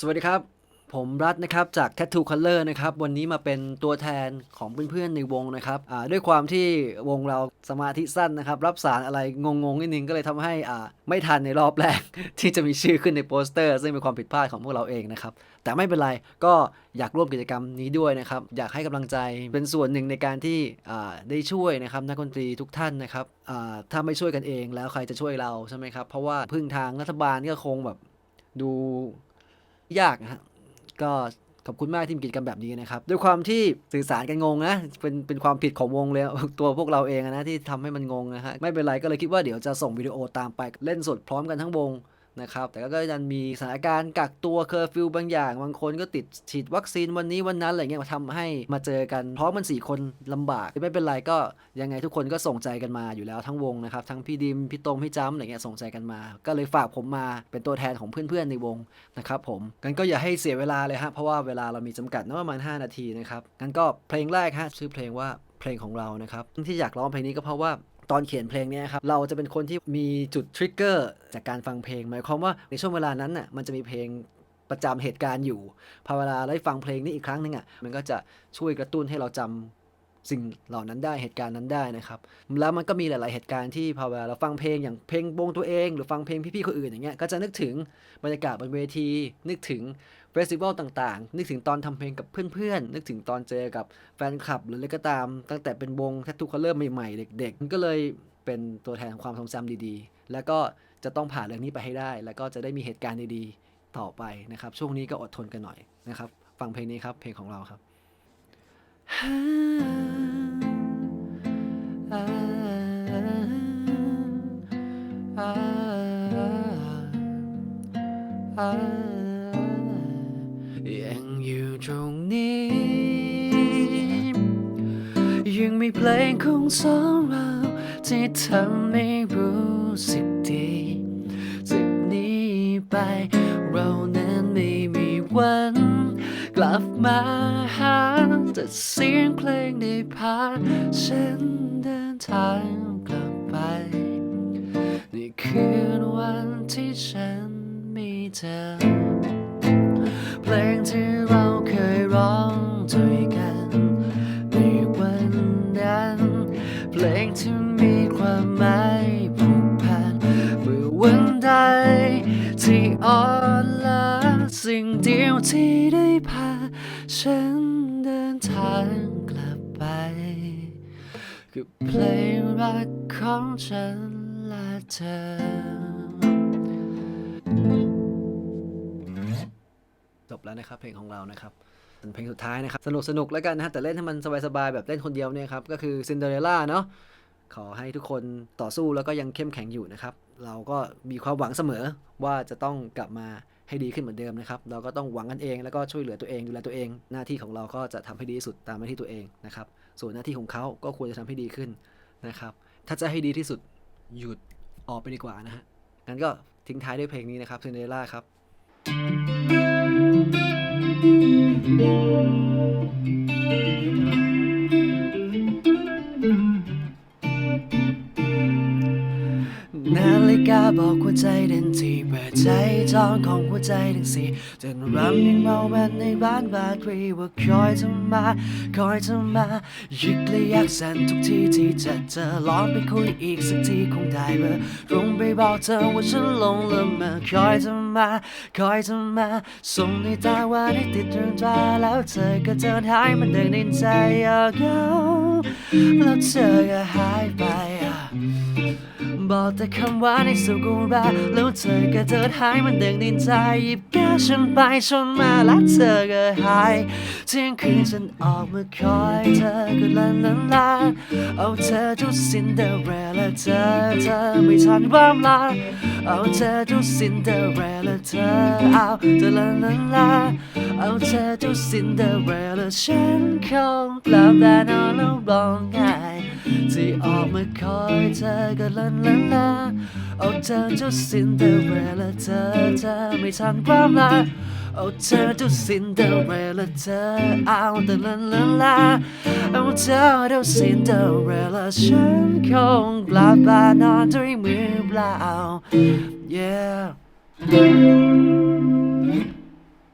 สวัสดีครับ ผมรัฐนะครับจาก Tattoo Color นะครับ วันนี้มาเป็นตัวแทนของเพื่อนๆในวงนะครับด้วยความที่วงเราสมาธิสั้นนะครับ รับสารอะไรงงๆนิดนึงก็เลยทำให้ไม่ทันในรอบแรก ที่จะมีชื่อขึ้นในโปสเตอร์ ซึ่งเป็นความผิดพลาดของพวกเราเองนะครับ แต่ไม่เป็นไรก็อยากร่วมกิจกรรมนี้ด้วยนะครับ อยากให้กำลังใจเป็นส่วนหนึ่งในการที่ได้ช่วยนะครับนักดนตรีทุกท่านนะครับถ้าไม่ช่วยกันเองแล้วใครจะช่วยเราใช่ไหมครับเพราะว่าพึ่งทางรัฐบาลก็คงแบบดู ยากนะฮะก็ขอบคุณมากที่มีกิจกรรมแบบนี้นะครับ ด้วยความที่สื่อสารกันงงนะ เป็นเป็นความผิดของวงเลย ตัวพวกเราเองนะที่ทำให้มันงงนะฮะไม่เป็นไรก็เลยคิดว่าเดี๋ยวจะส่งวิดีโอตามไปเล่นสดพร้อมกันทั้งวง นะครับ แต่ก็ยังมีสถานการณ์กักตัวเคอร์ฟิวบางอย่าง บางคนก็ติดฉีดวัคซีนวันนี้วันนั้นอะไรเงี้ยมาทำให้มาเจอกันพร้อมมันสี่คนลำบาก ไม่เป็นไรก็ยังไงทุกคนก็ส่งใจกันมาอยู่แล้วทั้งวงนะครับ ทั้งพี่ดิม พี่ตรงพี่จ้ำอะไรเงี้ยส่งใจกันมา ก็เลยฝากผมมาเป็นตัวแทนของเพื่อนๆในวงนะครับผมงั้นก็อย่าให้เสียเวลาเลยฮะเพราะว่าเวลาเรามีจำกัดนะประมาณ 5 นาทีนะครับงั้นก็เพลงแรกฮะชื่อเพลงว่าเพลงของเรานะครับที่อยากร้องเพลงนี้ก็เพราะว่า ตอนเขียนเพลงเนี้ยครับเราจะเป็นคนที่มีจุดทริกเกอร์จากการฟังเพลง หมายความว่าในช่วงเวลานั้นน่ะมันจะมีเพลงประจำเหตุการณ์อยู่พอเวลาได้ฟังเพลงนี้อีกครั้งหนึงอะมันก็จะช่วยกระตุ้นให้เราจำสิ่งเหล่านั้นได้เหตุการณ์นั้นได้นะครับแล้วมันก็มีหลาย ๆ เหตุการณ์ที่พอเวลาเราฟังเพลงอย่างเพลงวงตัวเอง หรือฟังเพลงพี่ ๆ คนอื่นอย่างเงี้ยก็จะนึกถึงบรรยากาศบนเวทีนึกถึง ฟสติวัลต่างๆ นึกถึงตอนทำเพลงกับเพื่อนๆ นึกถึงตอนเจอกับแฟนคลับหรืออะไรก็ตาม ตั้งแต่เป็นวงแททูคัลเลอร์ใหม่ๆ เด็กๆมันก็เลยเป็นตัวแทนความทรงจำดีๆ แล้วก็จะต้องผ่านเรื่องนี้ไปให้ได้ แล้วก็จะได้มีเหตุการณ์ดีๆ ต่อไปนะครับ ช่วงนี้ก็อดทนกันหน่อยนะครับ ฟังเพลงนี้ครับ เพลงของเราครับอ ตรงนี้ ยังมีเพลงของสองเราที่ทำให้รู้สึกดีจากนี้ไป เรานั้นไม่มีวัน กลับมาหาแต่เสียงเพลงได้พาฉันเดินทางกลับไป นี่คืนวันที่ฉันมีเธอ ที่ได้พาฉันเดินทางกลับไปคือเพลงรักของฉันและเธอจบแล้วนะครับเพลงของเรานะครับเป็นเพลงสุดท้ายนะครับ สนุกสนุกแล้วกันนะฮะแต่เล่นให้มันสบายๆแบบเล่นคนเดียวเนี่ยครับก็คือซินเดอเรลล่าเนาะขอให้ทุกคนต่อสู้แล้วก็ยังเข้มแข็งอยู่นะครับ เราก็มีความหวังเสมอว่าจะต้องกลับมา ให้ดีขึ้นเหมือนเดิมนะครับเราก็ต้องหวังกันเอง แล้วก็ช่วยเหลือตัวเองดูแลตัวเอง หน้าที่ของเราก็จะทำให้ดีที่สุดตามหน้าที่ตัวเองนะครับส่วนหน้าที่ของเขาก็ควรจะทำให้ดีขึ้นนะครับถ้าจะให้ดีที่สุดหยุดออกไปดีกว่านะฮะงั้นก็ทิ้งท้ายด้วยเพลงนี้นะครับซินเดอเรลล่าครับนา ฬิกาบอกหัวใจเดินที่เปิดใจจองของหัวใจทั้งสี่จนรำยังเมามันในบ้านบาทรีว่าคอยเธอมาคอยเธอมายึกและอยากสั่นทุกทีที่จะเจอลองไปคุยอีกสักทีคงได้เบอร์ตรงไปบอกเธอว่าฉันหลงละเมอคอยเธอมาคอยเธอมาส่งในตาว่าได้ติดเรื่องตาแล้วเธอก็เดินหายมันเดินในใจอยากเหงาแล้วเธอก็หายไปบอกแต่คำว่าในสุกุระแล้วเธอก็เดิดหายมันเด้งในใจหยิบแก้วฉันไปชนมาแล้วเธอก็หายเที่ยงคืนฉันออกมาคอยเธอก็ลันลันลาเอาเธอทุกซินเดอเรลล่าเธอเธอไม่ทันความลา เอาเธอทุกซินเดอเรลล่าเธอเอาเธอละลันลาเอาเธอทุกซินเดอเรลล่าฉันคงกลับแต่นอนแล้วร้องไห้ที่ออกมาคอยเธอก็ลันลันลาเอาเธอเจ้าซินเดอเรลล่าเธอเธอไม่ทันความลา เอาเธอเจ้าซินเดอเรลล่าเธอเอาแต่ลันลันลาเอาเธอเจ้าซินเดอเรลล่าฉันคงกลับบ้านนอนด้วยมือเปล่า yeah